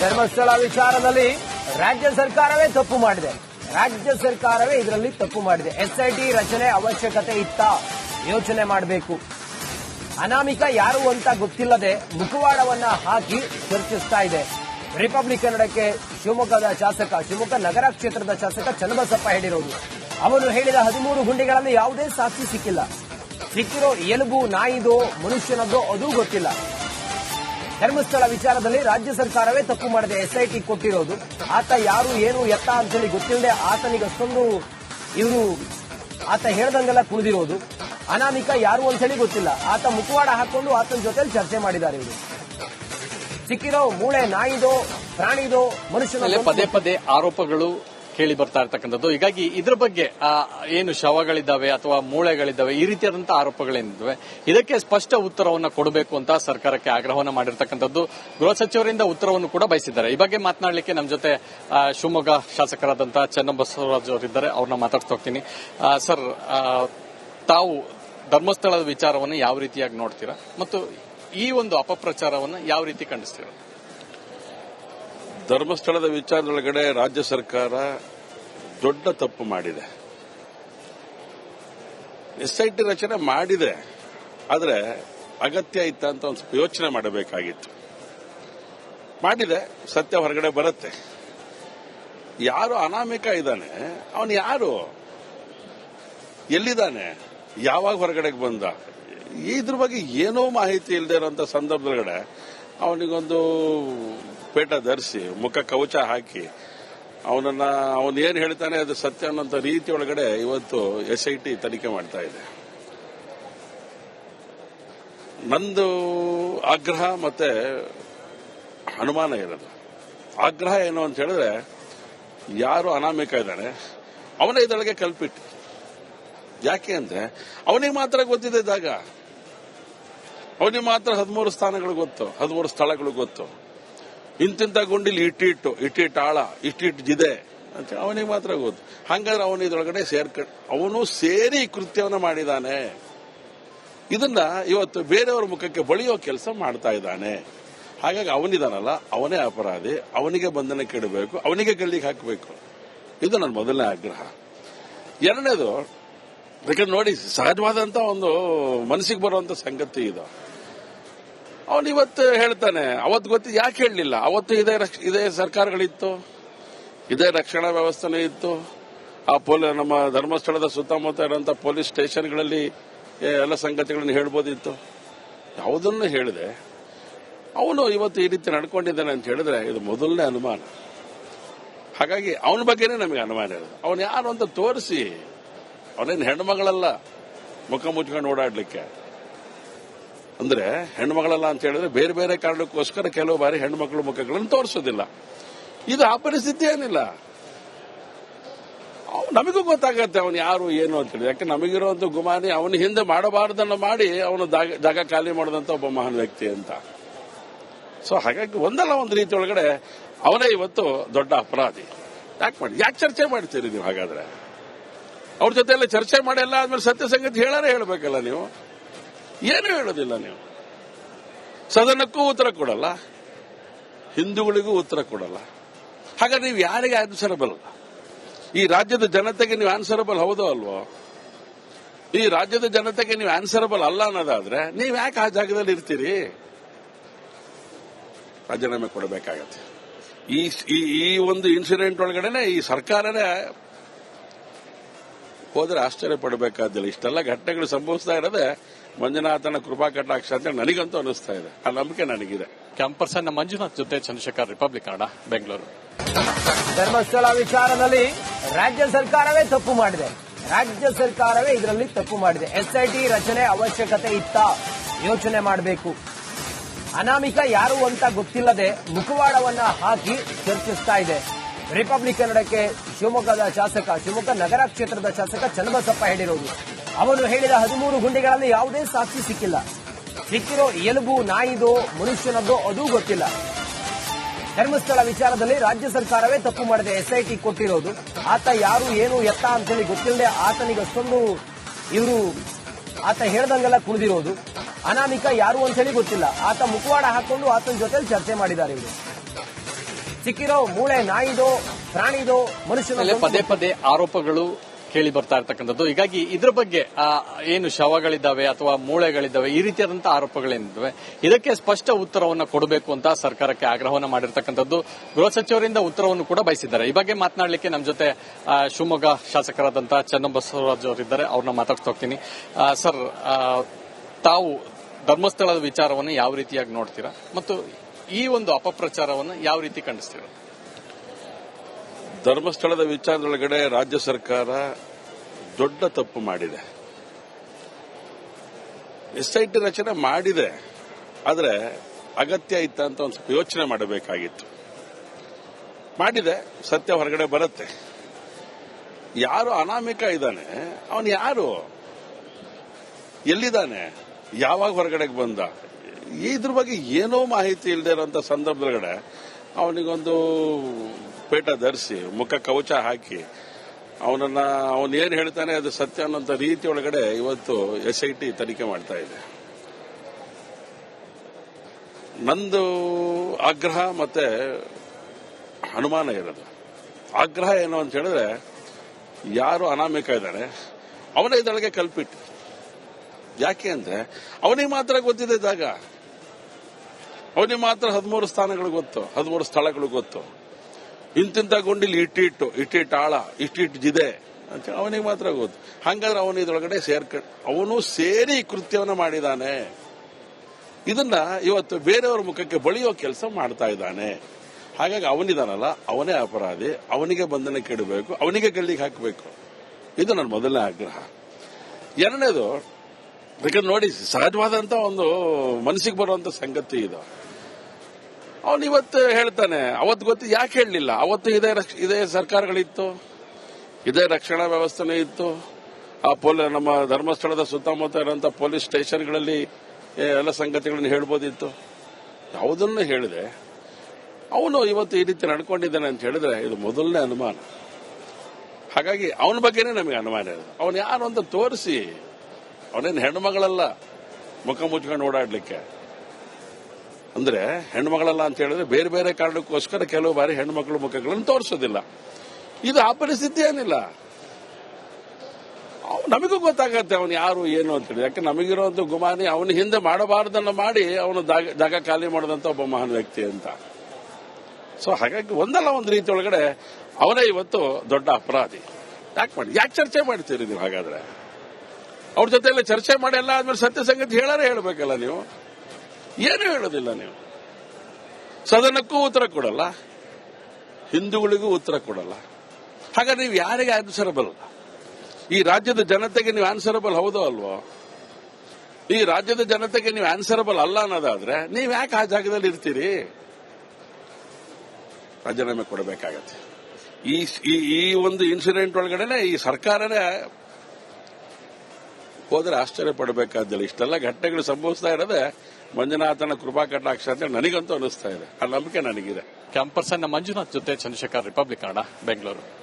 ಧರ್ಮಸ್ಥಳ ವಿಚಾರದಲ್ಲಿ ರಾಜ್ಯ ಸರ್ಕಾರವೇ ತಪ್ಪು ಮಾಡಿದೆ. ರಾಜ್ಯ ಸರ್ಕಾರವೇ ಇದರಲ್ಲಿ ತಪ್ಪು ಮಾಡಿದೆ. ಎಸ್ಐಟಿ ರಚನೆ ಅವಶ್ಯಕತೆ ಇತ್ತ? ಯೋಚನೆ ಮಾಡಬೇಕು. ಅನಾಮಿಕ ಯಾರು ಅಂತ ಗೊತ್ತಿಲ್ಲದೆ ಮುಖವಾಡವನ್ನ ಹಾಕಿ ಚರ್ಚಿಸ್ತಾ ಇದೆ. ರಿಪಬ್ಲಿಕ್ ಕನ್ನಡಕ್ಕೆ ಶಿವಮೊಗ್ಗದ ಶಾಸಕ, ಶಿವಮೊಗ್ಗ ನಗರ ಕ್ಷೇತ್ರದ ಶಾಸಕ ಚನ್ನಬಸಪ್ಪ ಹೇಳಿರೋದು. ಅವರು ಹೇಳಿದ ಹದಿಮೂರು ಗುಂಡಿಗಳಲ್ಲಿ ಯಾವುದೇ ಸಾಕ್ಷಿ ಸಿಕ್ಕಿಲ್ಲ. ಸಿಕ್ಕಿರೋ ಎಲುಬು, ನಾಯಿದೋ, ಮನುಷ್ಯನದ್ದೋ ಅದೂ ಗೊತ್ತಿಲ್ಲ. ಧರ್ಮಸ್ಥಳ ವಿಚಾರದಲ್ಲಿ ರಾಜ್ಯ ಸರ್ಕಾರವೇ ತಪ್ಪು ಮಾಡಿದೆ. ಎಸ್ಐಟಿ ಕೊಟ್ಟಿರೋದು. ಆತ ಯಾರು ಏನು ಎತ್ತ ಅಂತೇಳಿ ಗೊತ್ತಿಲ್ಲದೆ ಆತನಿಗೆ ಅಷ್ಟೊಂದು ಇವರು ಆತ ಹೇಳ್ದಂಗೆಲ್ಲ ಕುಳಿದಿರೋದು ಅನಾಮಿಕ ಯಾರು ಅಂತೇಳಿ ಗೊತ್ತಿಲ್ಲ. ಆತ ಮುಖವಾಡ ಹಾಕೊಂಡು ಆತನ ಜೊತೆಲಿ ಚರ್ಚೆ ಮಾಡಿದ್ದಾರೆ ಇವರು. ಸಿಕ್ಕಿರೋ ಮೂಳೆ ನಾಯಿದೋ ಪ್ರಾಣಿದೋ ಮನುಷ್ಯನ ಪದೇ ಪದೇ ಆರೋಪಗಳು ಕೇಳಿ ಬರ್ತಾ ಇರ್ತಕ್ಕಂಥದ್ದು. ಹೀಗಾಗಿ ಇದ್ರ ಬಗ್ಗೆ ಏನು ಶವಗಳಿದ್ದಾವೆ ಅಥವಾ ಮೂಳೆಗಳಿದ್ದಾವೆ, ಈ ರೀತಿಯಾದಂತಹ ಆರೋಪಗಳೇನಿದ್ದಾವೆ, ಇದಕ್ಕೆ ಸ್ಪಷ್ಟ ಉತ್ತರವನ್ನು ಕೊಡಬೇಕು ಅಂತ ಸರ್ಕಾರಕ್ಕೆ ಆಗ್ರಹವನ್ನು ಮಾಡಿರ್ತಕ್ಕಂಥದ್ದು. ಗೃಹ ಸಚಿವರಿಂದ ಉತ್ತರವನ್ನು ಕೂಡ ಬಯಸಿದ್ದಾರೆ. ಈ ಬಗ್ಗೆ ಮಾತನಾಡಲಿಕ್ಕೆ ನಮ್ಮ ಜೊತೆ ಶಿವಮೊಗ್ಗ ಶಾಸಕರಾದಂತಹ ಚನ್ನಬಸವರಾಜ್ ಅವರಿದ್ದಾರೆ. ಅವ್ರನ್ನ ಮಾತಾಡ್ತಾ ಹೋಗ್ತೀನಿ. ಸರ್ ತಾವು ಧರ್ಮಸ್ಥಳದ ವಿಚಾರವನ್ನು ಯಾವ ರೀತಿಯಾಗಿ ನೋಡ್ತೀರಾ? ಮತ್ತು ಈ ಒಂದು ಅಪಪ್ರಚಾರವನ್ನು ಯಾವ ರೀತಿ ಖಂಡಿಸ್ತೀರಾ? ಧರ್ಮಸ್ಥಳದ ವಿಚಾರದೊಳಗಡೆ ರಾಜ್ಯ ಸರ್ಕಾರ ದೊಡ್ಡ ತಪ್ಪು ಮಾಡಿದೆ. ಎಸ್ಐಟಿ ರಚನೆ ಮಾಡಿದೆ ಆದರೆ ಅಗತ್ಯ ಇತ್ತ ಅಂತ ಒಂದು ಯೋಚನೆ ಮಾಡಬೇಕಾಗಿತ್ತು. ಮಾಡಿದೆ ಸತ್ಯ ಹೊರಗಡೆ ಬರುತ್ತೆ. ಯಾರು ಅನಾಮಿಕ ಇದ್ದಾನೆ, ಅವನು ಯಾರು? ಎಲ್ಲಿದ್ದಾನೆ? ಯಾವಾಗ ಹೊರಗಡೆಗೆ ಬಂದ? ಇದ್ರ ಬಗ್ಗೆ ಏನೋ ಮಾಹಿತಿ ಇಲ್ಲದೆ ಇರೋಂಥ ಸಂದರ್ಭದೊಳಗಡೆ ಅವನಿಗೊಂದು ಪೇಟ ಧರಿಸಿ, ಮುಖ ಕವಚ ಹಾಕಿ ಅವನನ್ನ, ಅವನು ಏನು ಹೇಳ್ತಾನೆ ಅದು ಸತ್ಯ ಅನ್ನೋಂಥ ರೀತಿ ಒಳಗಡೆ ಇವತ್ತು ಎಸ್ ಐ ಟಿ ತನಿಖೆ ಮಾಡ್ತಾ ಇದೆ. ನಂದು ಆಗ್ರಹ ಮತ್ತೆ ಅನುಮಾನ ಇರೋದು. ಆಗ್ರಹ ಏನು ಅಂತ ಹೇಳಿದ್ರೆ, ಯಾರು ಅನಾಮಿಕ ಇದ್ದಾನೆ, ಅವನೇ ಇದೊಳಗೆ ಕಲ್ಪಿಟ್ಟು. ಯಾಕೆ ಅಂದ್ರೆ, ಅವನಿಗೆ ಮಾತ್ರ ಗೊತ್ತಿದೆ ಜಾಗ. ಅವನಿಗೆ ಮಾತ್ರ ಹದಿಮೂರು ಸ್ಥಾನಗಳು ಗೊತ್ತು, ಹದಿಮೂರು ಸ್ಥಳಗಳು ಗೊತ್ತು. ಇಂತಿಂತ ಗುಂಡಿಲಿ ಇಟ್ಟಿಟ್ಟು ಇಟ್ಟಿಟ್ಟು ಆಳ, ಇಟ್ಟಿಟ್ಟು ಜಿದೆ ಅಂತ ಅವನಿಗೆ ಮಾತ್ರ ಗೊತ್ತು. ಹಂಗಾದ್ರೆ ಅವನು ಇದ್ರೊಳಗಡೆ ಸೇರ್ಕೊಂಡು ಅವನು ಸೇರಿ ಕೃತ್ಯವನ್ನು ಮಾಡಿದಾನೆ. ಇದನ್ನ ಇವತ್ತು ಬೇರೆಯವರ ಮುಖಕ್ಕೆ ಬಳಿಯೋ ಕೆಲಸ ಮಾಡ್ತಾ ಇದ್ದಾನೆ. ಹಾಗಾಗಿ ಅವನಿದಾನಲ್ಲ, ಅವನೇ ಅಪರಾಧಿ, ಅವನಿಗೆ ಬಂಧನ ಕೆಡಬೇಕು, ಅವನಿಗೆ ಗಲ್ಲಿಗೆ ಹಾಕಬೇಕು. ಇದು ನನ್ನ ಮೊದಲನೇ ಆಗ್ರಹ. ಎರಡನೇದು, ಯಾಕಂದ್ರೆ ನೋಡಿ, ಸಹಜವಾದಂತ ಒಂದು ಮನಸ್ಸಿಗೆ ಬರುವಂತ ಸಂಗತಿ ಇದು. ಅವನು ಇವತ್ತು ಹೇಳ್ತಾನೆ, ಅವತ್ತು ಗೊತ್ತಿ ಯಾಕೆ ಹೇಳಲಿಲ್ಲ? ಅವತ್ತು ಇದೇ ಇದೇ ಸರ್ಕಾರಗಳಿತ್ತು, ಇದೇ ರಕ್ಷಣಾ ವ್ಯವಸ್ಥೆನೇ ಇತ್ತು. ಆ ಪೊಲೀ, ನಮ್ಮ ಧರ್ಮಸ್ಥಳದ ಸುತ್ತಮುತ್ತ ಇರುವಂತ ಪೊಲೀಸ್ ಸ್ಟೇಷನ್ಗಳಲ್ಲಿ ಎಲ್ಲ ಸಂಗತಿಗಳನ್ನು ಹೇಳ್ಬೋದಿತ್ತು. ಯಾವುದನ್ನು ಹೇಳಿದೆ? ಅವನು ಇವತ್ತು ಈ ರೀತಿ ನಡ್ಕೊಂಡಿದ್ದಾನೆ ಅಂತ ಹೇಳಿದ್ರೆ ಇದು ಮೊದಲನೇ ಅನುಮಾನ. ಹಾಗಾಗಿ ಅವನ ಬಗ್ಗೆನೇ ನಮಗೆ ಅನುಮಾನ ಇರೋದು. ಅವನು ಯಾರು ಅಂತ ತೋರಿಸಿ. ಅವನೇನು ಹೆಣ್ಮಗಳಲ್ಲ ಮುಖ ಮುಚ್ಕೊಂಡು ಓಡಾಡ್ಲಿಕ್ಕೆ. ಅಂದ್ರೆ ಹೆಣ್ಮಗಳಲ್ಲ ಅಂತ ಹೇಳಿದ್ರೆ ಬೇರೆ ಬೇರೆ ಕಾರಣಕ್ಕೋಸ್ಕರ ಕೆಲವು ಬಾರಿ ಹೆಣ್ಮಕ್ಳ ಮುಖಗಳನ್ನು ತೋರಿಸೋದಿಲ್ಲ. ಇದು ಆ ಪರಿಸ್ಥಿತಿ ಏನಿಲ್ಲ. ನಮಗೂ ಗೊತ್ತಾಗತ್ತೆ ಅವನು ಯಾರು, ಏನು ಅಂತೇಳಿ ಯಾಕೆ ನಮಗಿರುವಂತ ಗುಮಾನಿ ಅವನ ಹಿಂದೆ ಮಾಡಬಾರ್ದನ್ನ ಮಾಡಿ ಅವನು ಜಾಗ- ಜಾಗ ಖಾಲಿ ಮಾಡಿದಂತ ಒಬ್ಬ ಮಹಾನ್ ವ್ಯಕ್ತಿ ಅಂತ. ಸೊ ಹಾಗಾಗಿ ಒಂದಲ್ಲ ಒಂದು ರೀತಿ ಒಳಗಡೆ ಅವನೇ ಇವತ್ತು ದೊಡ್ಡ ಅಪರಾಧಿ. ಯಾಕೆ ಮಾಡಿ? ಯಾಕೆ ಚರ್ಚೆ ಮಾಡ್ತೀರಿ ನೀವು ಹಾಗಾದ್ರೆ? ಅವ್ರ ಜೊತೆ ಎಲ್ಲ ಚರ್ಚೆ ಮಾಡಿ ಎಲ್ಲ ಆದ್ಮೇಲೆ ಸತ್ಯ ಸಂಗತಿ ಹೇಳಾರೆ ಹೇಳಬೇಕಲ್ಲ ನೀವು. ಏನೂ ಹೇಳೋದಿಲ್ಲ ನೀವು. ಸದನಕ್ಕೂ ಉತ್ತರ ಕೊಡಲ್ಲ, ಹಿಂದೂಗಳಿಗೂ ಉತ್ತರ ಕೊಡಲ್ಲ. ಹಾಗಾದ್ರೆ ನೀವು ಯಾರಿಗೆ ಆನ್ಸರಬಲ್ ಈ ರಾಜ್ಯದ ಜನತೆಗೆ ನೀವು ಆನ್ಸರಬಲ್ ಹೌದೋ ಅಲ್ವೋ? ಈ ರಾಜ್ಯದ ಜನತೆಗೆ ನೀವು ಆನ್ಸರಬಲ್ ಅಲ್ಲ ಅನ್ನೋದಾದ್ರೆ ನೀವು ಯಾಕೆ ಆ ಜಾಗದಲ್ಲಿ ಇರ್ತೀರಿ? ರಾಜೀನಾಮೆ ಕೊಡಬೇಕಾಗತ್ತೆ. ಈ ಈ ಒಂದು ಇನ್ಸಿಡೆಂಟ್ ಒಳಗಡೆನೆ ಈ ಸರ್ಕಾರನೇ ಹೋದ್ರೆ ಆಶ್ಚರ್ಯ ಪಡಬೇಕಾದಿಲ್ಲ ಇಷ್ಟೆಲ್ಲ ಘಟನೆಗಳು ಸಂಭವಿಸ್ತಾ ಇರೋದೇ ಮಂಜುನಾಥನ ಕೃಪಾ ಕಟಾಕ್ಷ ಅಂತ ನನಗಂತೂ ಅನಿಸ್ತಾ ಇದೆ. ಆ ನಂಬಿಕೆ ನನಗಿದೆ. ಕ್ಯಾಂಪರ್ಸನ್ನ ಮಂಜುನಾಥ್ ಜೊತೆ ಚಂದ್ರಶೇಖರ್ ರಿಪಬ್ಲಿಕ್ ಕನ್ನಡ ಬೆಂಗಳೂರು. ಧರ್ಮಸ್ಥಳ ವಿಚಾರದಲ್ಲಿ ರಾಜ್ಯ ಸರ್ಕಾರವೇ ತಪ್ಪು ಮಾಡಿದೆ. ರಾಜ್ಯ ಸರ್ಕಾರವೇ ಇದರಲ್ಲಿ ತಪ್ಪು ಮಾಡಿದೆ. ಎಸ್ಐಟಿ ರಚನೆ ಅವಶ್ಯಕತೆ ಇತ್ತ ಯೋಚನೆ ಮಾಡಬೇಕು. ಅನಾಮಿಕ ಯಾರು ಅಂತ ಗೊತ್ತಿಲ್ಲದೆ ಮುಖವಾಡವನ್ನ ಹಾಕಿ ಚರ್ಚಿಸ್ತಾ ಇದೆ. ರಿಪಬ್ಲಿಕ್ ಕನ್ನಡಕ್ಕೆ ಶಿವಮೊಗ್ಗದ ಶಾಸಕ, ಶಿವಮೊಗ್ಗ ನಗರ ಕ್ಷೇತ್ರದ ಶಾಸಕ ಚನ್ನಬಸಪ್ಪ ಹೇಳಿರೋದು. ಅವನು ಹೇಳಿದ ಹದಿಮೂರು ಗುಂಡಿಗಳಲ್ಲಿ ಯಾವುದೇ ಸಾಕ್ಷಿ ಸಿಕ್ಕಿಲ್ಲ. ಸಿಕ್ಕಿರೋ ಎಲುಬು, ನಾಯಿದೋ, ಮನುಷ್ಯನದ್ದೋ ಅದೂ ಗೊತ್ತಿಲ್ಲ. ಧರ್ಮಸ್ಥಳ ವಿಚಾರದಲ್ಲಿ ರಾಜ್ಯ ಸರ್ಕಾರವೇ ತಪ್ಪು ಮಾಡಿದೆ ಎಸ್ಐಟಿ ಕೊಟ್ಟಿರೋದು. ಆತ ಯಾರು, ಏನು, ಎತ್ತ ಅಂತೇಳಿ ಗೊತ್ತಿಲ್ಲದೆ ಆತನಿಗೆ ಅಷ್ಟೊಂದು ಇವರು ಆತ ಹೇಳ್ದಂಗೆಲ್ಲ ಕುಳಿದಿರೋದು ಅನಾಮಿಕ ಯಾರು ಅಂತೇಳಿ ಗೊತ್ತಿಲ್ಲ. ಆತ ಮುಖವಾಡ ಹಾಕೊಂಡು ಆತನ ಜೊತೆ ಚರ್ಚೆ ಮಾಡಿದ್ದಾರೆ ಇವರು. ಸಿಕ್ಕಿರೋ ಮೂಳೆ ನಾಯಿದು ಪ್ರಾಣಿದು ಮನುಷ್ಯನ ಪದೇ ಪದೇ ಆರೋಪಗಳು ಕೇಳಿ ಬರ್ತಾ ಇರ್ತಕ್ಕಂಥದ್ದು. ಹೀಗಾಗಿ ಇದ್ರ ಬಗ್ಗೆ ಏನು ಶವಗಳಿದ್ದಾವೆ ಅಥವಾ ಮೂಳೆಗಳಿದ್ದಾವೆ ಈ ರೀತಿಯಾದಂತಹ ಆರೋಪಗಳೇನಿದ್ದಾವೆ ಇದಕ್ಕೆ ಸ್ಪಷ್ಟ ಉತ್ತರವನ್ನು ಕೊಡಬೇಕು ಅಂತ ಸರ್ಕಾರಕ್ಕೆ ಆಗ್ರಹವನ್ನು ಮಾಡಿರ್ತಕ್ಕಂಥದ್ದು. ಗೃಹ ಸಚಿವರಿಂದ ಉತ್ತರವನ್ನು ಕೂಡ ಬಯಸಿದ್ದಾರೆ. ಈ ಬಗ್ಗೆ ಮಾತನಾಡಲಿಕ್ಕೆ ನಮ್ಮ ಜೊತೆ ಶಿವಮೊಗ್ಗ ಶಾಸಕರಾದಂತಹ ಚನ್ನಬಸವರಾಜ್ ಅವರಿದ್ದಾರೆ. ಅವ್ರನ್ನ ಮಾತಾಡ್ತಾ ಹೋಗ್ತೀನಿ. ಸರ್ ತಾವು ಧರ್ಮಸ್ಥಳದ ವಿಚಾರವನ್ನು ಯಾವ ರೀತಿಯಾಗಿ ನೋಡ್ತೀರಾ? ಮತ್ತು ಈ ಒಂದು ಅಪಪ್ರಚಾರವನ್ನು ಯಾವ ರೀತಿ ಖಂಡಿಸ್ತೀರ? ಧರ್ಮಸ್ಥಳದ ವಿಚಾರದೊಳಗಡೆ ರಾಜ್ಯ ಸರ್ಕಾರ ದೊಡ್ಡ ತಪ್ಪು ಮಾಡಿದೆ. ಎಸ್ಐಟಿ ರಚನೆ ಮಾಡಿದೆ. ಆದರೆ ಅಗತ್ಯ ಇತ್ತ ಅಂತ ಒಂದು ಸ್ವಲ್ಪ ಯೋಚನೆ ಮಾಡಬೇಕಾಗಿತ್ತು. ಮಾಡಿದೆ. ಸತ್ಯ ಹೊರಗಡೆ ಬರುತ್ತೆ. ಯಾರು ಅನಾಮಿಕ ಇದ್ದಾನೆ? ಅವನು ಯಾರು? ಎಲ್ಲಿದ್ದಾನೆ? ಯಾವಾಗ ಹೊರಗಡೆಗೆ ಬಂದ? ಇದ್ರ ಬಗ್ಗೆ ಏನೋ ಮಾಹಿತಿ ಇಲ್ಲದೆ ಇರೋಂಥ ಸಂದರ್ಭದೊಳಗಡೆ ಅವನಿಗೊಂದು ಪೇಟ ಧರಿಸಿ, ಮುಖ ಕವಚ ಹಾಕಿ, ಅವನನ್ನ, ಅವನು ಏನು ಹೇಳ್ತಾನೆ ಅದು ಸತ್ಯ ಅನ್ನೋಂಥ ರೀತಿ ಒಳಗಡೆ ಇವತ್ತು ಎಸ್ ಐ ಟಿ ತನಿಖೆ ಮಾಡ್ತಾ ಇದೆ. ನಂದು ಆಗ್ರಹ ಮತ್ತೆ ಅನುಮಾನ ಇರೋದು. ಆಗ್ರಹ ಏನು ಅಂತ ಹೇಳಿದ್ರೆ, ಯಾರು ಅನಾಮಿಕ ಇದ್ದಾನೆ, ಅವನ ಇದೊಳಗೆ ಕಲ್ಪಿಟ್ಟು ಯಾಕೆ ಅಂದ್ರೆ, ಅವನಿಗೆ ಮಾತ್ರ ಗೊತ್ತಿದೆ ಜಾಗ. ಅವನಿಗೆ ಮಾತ್ರ ಹದಿಮೂರು ಸ್ಥಾನಗಳು ಗೊತ್ತು, ಹದಿಮೂರು ಸ್ಥಳಗಳು ಗೊತ್ತು. ಇಂತಿಂತ ಗುಂಡಿಲಿ ಇಟ್ಟಿಟ್ಟು ಇಟ್ಟಿಟ್ಟು ಆಳ, ಇಟ್ಟಿಟ್ಟು ಜಿದೆ ಅಂತ ಅವನಿಗೆ ಮಾತ್ರ ಗೊತ್ತು. ಹಂಗಾದ್ರೆ ಅವನು ಇದರೊಳಗಡೆ ಸೇರ್ಕ, ಅವನು ಸೇರಿ ಕೃತ್ಯವನ್ನು ಮಾಡಿದಾನೆ. ಇದನ್ನ ಇವತ್ತು ಬೇರೆಯವರ ಮುಖಕ್ಕೆ ಬಳಿಯೋ ಕೆಲಸ ಮಾಡ್ತಾ ಇದ್ದಾನೆ. ಹಾಗಾಗಿ ಅವನಿದಾನಲ್ಲ, ಅವನೇ ಅಪರಾಧಿ, ಅವನಿಗೆ ಬಂಧನ ಕೆಡಬೇಕು ಅವನಿಗೆ ಗಲ್ಲಿಗೆ ಹಾಕಬೇಕು. ಇದು ನನ್ನ ಮೊದಲನೇ ಆಗ್ರಹ. ಎರಡನೇದು ಯಾಕಂದ್ರೆ ನೋಡಿ, ಸಹಜವಾದಂತ ಒಂದು ಮನಸ್ಸಿಗೆ ಬರುವಂತ ಸಂಗತಿ ಇದು. ಅವನು ಇವತ್ತು ಹೇಳ್ತಾನೆ, ಅವತ್ತು ಗೊತ್ತು ಯಾಕೆ ಹೇಳಲಿಲ್ಲ? ಅವತ್ತು ಇದೇ ಇದೇ ಸರ್ಕಾರಗಳಿತ್ತು, ಇದೇ ರಕ್ಷಣಾ ವ್ಯವಸ್ಥೆನೇ ಇತ್ತು. ಆ ಪೊಲ, ನಮ್ಮ ಧರ್ಮಸ್ಥಳದ ಸುತ್ತಮುತ್ತ ಇರುವಂತ ಪೊಲೀಸ್ ಸ್ಟೇಷನ್ಗಳಲ್ಲಿ ಎಲ್ಲ ಸಂಗತಿಗಳನ್ನು ಹೇಳ್ಬೋದಿತ್ತು. ಯಾವುದನ್ನು ಹೇಳಿದೆ? ಅವನು ಇವತ್ತು ಈ ರೀತಿ ನಡ್ಕೊಂಡಿದ್ದಾನೆ ಅಂತ ಹೇಳಿದ್ರೆ ಇದು ಮೊದಲನೇ ಅನುಮಾನ. ಹಾಗಾಗಿ ಅವನ ಬಗ್ಗೆನೇ ನಮಗೆ ಅನುಮಾನ ಇದೆ. ಅವನು ಯಾರು ಅಂತ ತೋರಿಸಿ ಅವನೇನು ಹೆಣ್ಮಗಳಲ್ಲ ಮುಖ ಮುಚ್ಕೊಂಡು ಓಡಾಡ್ಲಿಕ್ಕೆ. ಅಂದ್ರೆ ಹೆಣ್ಮಗಳಲ್ಲ ಅಂತ ಹೇಳಿದ್ರೆ ಬೇರೆ ಬೇರೆ ಕಾರಣಕ್ಕೋಸ್ಕರ ಕೆಲವು ಬಾರಿ ಹೆಣ್ಮಕ್ಳು ಮುಖಗಳನ್ನು ತೋರಿಸೋದಿಲ್ಲ. ಇದು ಆ ಪರಿಸ್ಥಿತಿ ಏನಿಲ್ಲ. ನಮಗೂ ಗೊತ್ತಾಗತ್ತೆ ಅವನು ಯಾರು, ಏನು ಅಂತ ಹೇಳಿ. ಯಾಕೆ ನಮಗಿರುವಂತ ಗುಮಾನಿ ಅವನ ಹಿಂದೆ ಮಾಡಬಾರ್ದನ್ನ ಮಾಡಿ ಅವನು ಜಾಗ ಖಾಲಿ ಮಾಡಿದಂತ ಒಬ್ಬ ಮಹಾನ್ ವ್ಯಕ್ತಿ ಅಂತ. ಸೊ ಹಾಗಾಗಿ ಒಂದಲ್ಲ ಒಂದು ರೀತಿ ಒಳಗಡೆ ಅವನೇ ಇವತ್ತು ದೊಡ್ಡ ಅಪರಾಧಿ. ಯಾಕೆ ಮಾಡಿ? ಯಾಕೆ ಚರ್ಚೆ ಮಾಡ್ತೀರಿ ನೀವು ಹಾಗಾದ್ರೆ? ಅವ್ರ ಜೊತೆ ಎಲ್ಲ ಚರ್ಚೆ ಮಾಡಿ ಎಲ್ಲ ಆದ್ಮೇಲೆ ಸತ್ಯ ಸಂಗತಿ ಹೇಳಾರೆ ಹೇಳಬೇಕಲ್ಲ ನೀವು? ಏನು ಹೇಳೋದಿಲ್ಲ ನೀವು? ಸದನಕ್ಕೂ ಉತ್ತರ ಕೊಡಲ್ಲ, ಹಿಂದೂಗಳಿಗೂ ಉತ್ತರ ಕೊಡಲ್ಲ. ಹಾಗಾದ್ರೆ ನೀವು ಯಾರಿಗೆ ಆನ್ಸರಬಲ್ ಈ ರಾಜ್ಯದ ಜನತೆಗೆ ನೀವು ಆನ್ಸರಬಲ್ ಹೌದೋ ಅಲ್ವೋ? ಈ ರಾಜ್ಯದ ಜನತೆಗೆ ನೀವು ಆನ್ಸರಬಲ್ ಅಲ್ಲ ಅನ್ನೋದಾದ್ರೆ ನೀವು ಯಾಕೆ ಆ ಜಾಗದಲ್ಲಿ ಇರ್ತೀರಿ? ರಾಜೀನಾಮೆ ಕೊಡಬೇಕಾಗತ್ತೆ. ಈ ಈ- ಒಂದು ಇನ್ಸಿಡೆಂಟ್ ಒಳಗಡೆನೆ ಈ ಸರ್ಕಾರನೇ ಹೋದ್ರೆ ಆಶ್ಚರ್ಯ ಪಡಬೇಕಾದಿಲ್ಲ ಇಷ್ಟೆಲ್ಲ ಘಟನೆಗಳು ಸಂಭವಿಸ್ತಾ ಇರೋದೆ ಮಂಜುನಾಥನ ಕೃಪಾ ಕಟಾಕ್ಷ ಅಂತ ನನಗಂತೂ ಅನಿಸ್ತಾ ಇದೆ. ಆ ನಂಬಿಕೆ ನನಗಿದೆ. ಕ್ಯಾಂಪರ್ಸನ್ನ ಮಂಜುನಾಥ್ ಜೊತೆ ಚಂದ್ರಶೇಖರ್ ರಿಪಬ್ಲಿಕ್ ಕನ್ನಡ ಬೆಂಗಳೂರು.